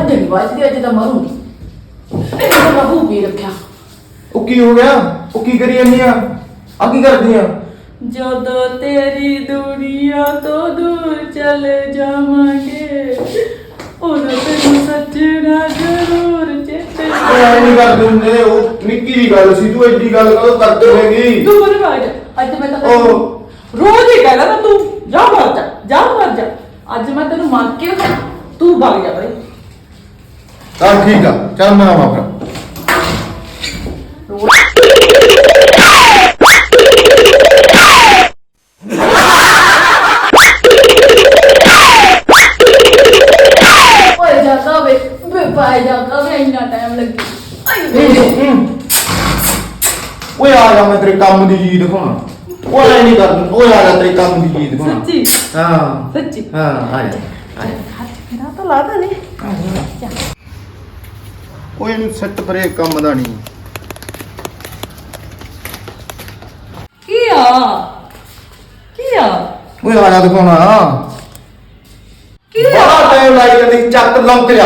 ਅੱਜ ਨਹੀਂ ਵਾਜਦੀ ਅੱਜ ਤਾਂ ਮਰੂੰਗੀ। ਇਹ ਤਾਂ ਬਾਬੂ ਵੀ ਰੱਖਿਆ। ਉਹ ਕੀ ਹੋ ਗਿਆ? ਉਹ ਕੀ ਕਰੀ ਜਾਂਦੀ ਆ? ਆ ਕੀ ਕਰਦੀ ਆ? ਜਦੋਂ ਤੇਰੀ ਦੁਨੀਆ ਤੋਂ ਦੂਰ ਚਲੇ ਜਾਵਾਂਗੇ ਉਦੋਂ ਤੈਨੂੰ ਸੱਜਣਾ ਜ਼ਰੂਰ ਚੇਤੇ ਓਏ ਐ ਨਹੀਂ ਕਰਦੇ ਹੁੰਦੇ ਉਹ ਨਿੱਕੀ ਦੀ ਗੱਲ ਸੀ ਤੂੰ ਐਡੀ ਗੱਲ ਕਦੋਂ ਕਰਦੇ ਹੈਗੀ ਤੂੰ ਮਰ ਵਾਜ ਅੱਜ ਮੈਂ ਤਾਂ ਉਹ। ਰੋਜ਼ ਹੀ ਕਹਿਣਾ ਨਾ ਤੂੰ ਜਾ ਮਰ ਜਾ ਜਾ ਮਰ ਜਾ। ਅੱਜ ਮੈਂ ਤੈਨੂੰ ਮੰਗ ਕੇ ਨਾ ਤੂੰ ਭੱਗ ਜਾ ਬਈ। ਚੱਲ ਠੀਕ ਆ ਚੱਲ ਮੈਂ ਆਵਾਂ ਫਿਰ। ਓਏ ਜਾਂਦਾ ਵੇ ਪਾਏ ਜਾਂਦਾ ਵੇ ਇੰਨਾ ਟਾਈਮ ਲੱਗੀ। ਆਈ ਓਏ ਆ ਜਾ ਮੈਂ ਤੇਰੇ ਕੰਮ ਦੀ ਚੀਜ਼ ਦਿਖਾਉਣਾ। ਓਏ ਐ ਨਹੀਂ ਕਰਦਾ ਓਏ ਆ ਜਾ ਤੇਰੇ ਕੰਮ ਦੀ ਚੀਜ਼ ਦਿਖਾਉਣਾ। ਸੱਚੀ? ਹਾਂ। ਸੱਚੀ? ਹਾਂ ਆ ਜਾ। ਹੱਥ ਮੇਰਾ ਤਾਂ ਲਾਦਾ ਨਹੀਂ ਓਏ ਇਹਨੂੰ ਸੈੱਟ ਪਰੇ ਕੰਮ ਦਾ ਨਹੀਂ। ਕੀ ਆ? ਕੀ ਆ? ਓਏ ਆ ਜਾ ਦਿਖਾਉਣਾ। ਕੀ ਬੜਾ ਆ ਟਾਈਮ ਲਾਈ ਜਾਂਦੀ ਚੱਕ ਲੰਕ ਜਾ